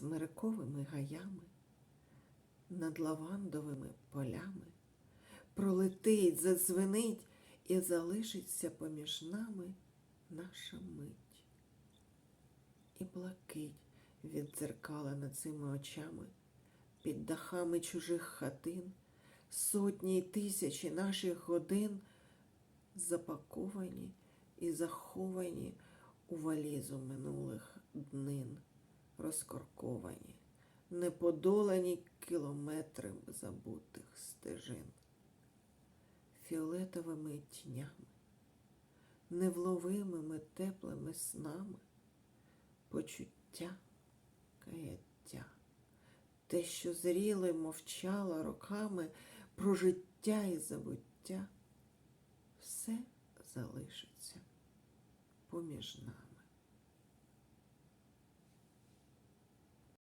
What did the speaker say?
смириковими гаями, над лавандовими полями, пролетить, задзвенить і залишиться поміж нами наша мить. І блакить віддзеркала над цими очами, під дахами чужих хатин, сотні й тисячі наших годин запаковані і заховані у валізу минулих днин, розкорковані, неподолані кілометри забутих стежин, фіолетовими тінями, невловимими теплими снами, почуття, каяття, те, що зріло мовчало роками про життя і забуття, все залишиться поміж нами.